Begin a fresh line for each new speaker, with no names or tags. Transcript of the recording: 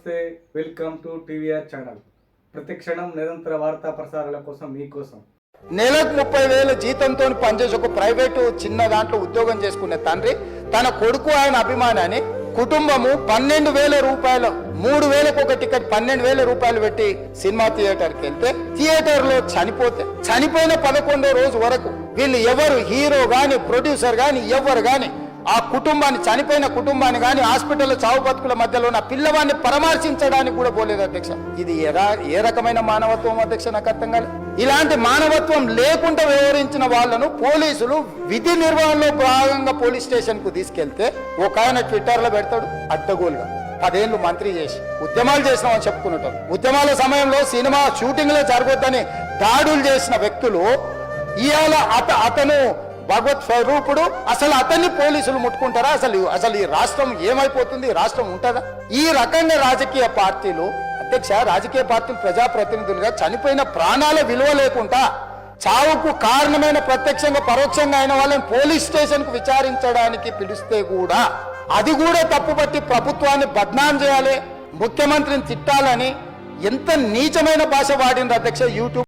నమస్తే welcome to TVR channel. ప్రతి క్షణం నిరంతర వార్తా ప్రసారాల కోసం మీకోసం.
నెలకు ముప్పై వేల జీతంతో పనిచేసి ఒక ప్రైవేటు చిన్న దాంట్లో ఉద్యోగం చేసుకునే తండ్రి తన కొడుకు ఆయన అభిమానాన్ని కుటుంబము పన్నెండు వేల రూపాయలు మూడు వేలకు ఒక టికెట్ పన్నెండు వేల రూపాయలు పెట్టి సినిమా థియేటర్కి వెళ్తే థియేటర్లో చనిపోతే చనిపోయిన పదకొండో రోజు వరకు వీళ్ళు ఎవరు హీరో గాని ప్రొడ్యూసర్ గాని ఎవరు గాని ఆ కుటుంబాన్ని చనిపోయిన కుటుంబాన్ని కానీ హాస్పిటల్లో చావు బతుకుల మధ్యలో ఉన్న పిల్లవాడిని పరామర్శించడానికి కూడా పోలేదు అధ్యక్ష. ఇది ఎలా ఏ రకమైన మానవత్వం అధ్యక్ష నాకు అర్థం కాలేదు ఇలాంటి మానవత్వం లేకుండా వ్యవహరించిన వాళ్ళను పోలీసులు విధి నిర్వహణలో భాగంగా పోలీస్ స్టేషన్కు తీసుకెళ్తే ఒక ఆయన ట్విట్టర్లో పెడతాడు అడ్డగోలుగా. పదేళ్ళు మంత్రి చేసి ఉద్యమాలు చేసినామని చెప్పుకున్నట్టు. ఉద్యమాల సమయంలో సినిమా షూటింగ్లో జరగొద్దని దాడులు చేసిన వ్యక్తులు ఇవాళ అత అతను భగవత్ స్వరూపుడు అసలు అతన్ని పోలీసులు ముట్టుకుంటారా? అసలు అసలు ఈ రాష్ట్రం ఏమైపోతుంది? రాష్ట్రం ఉంటుందా? ఈ రకంగా రాజకీయ పార్టీలు అధ్యక్ష రాజకీయ పార్టీలు ప్రజాప్రతినిధులుగా చనిపోయిన ప్రాణాల విలువ లేకుండా చావుకు కారణమైన ప్రత్యక్షంగా పరోక్షంగా అయిన వాళ్ళని పోలీస్ స్టేషన్కు విచారించడానికి పిలిస్తే కూడా అది కూడా తప్పుపట్టి ప్రభుత్వాన్ని బద్నాం చేయాలి ముఖ్యమంత్రిని తిట్టాలని ఎంత నీచమైన భాష వాడింది అధ్యక్ష యూట్యూబ్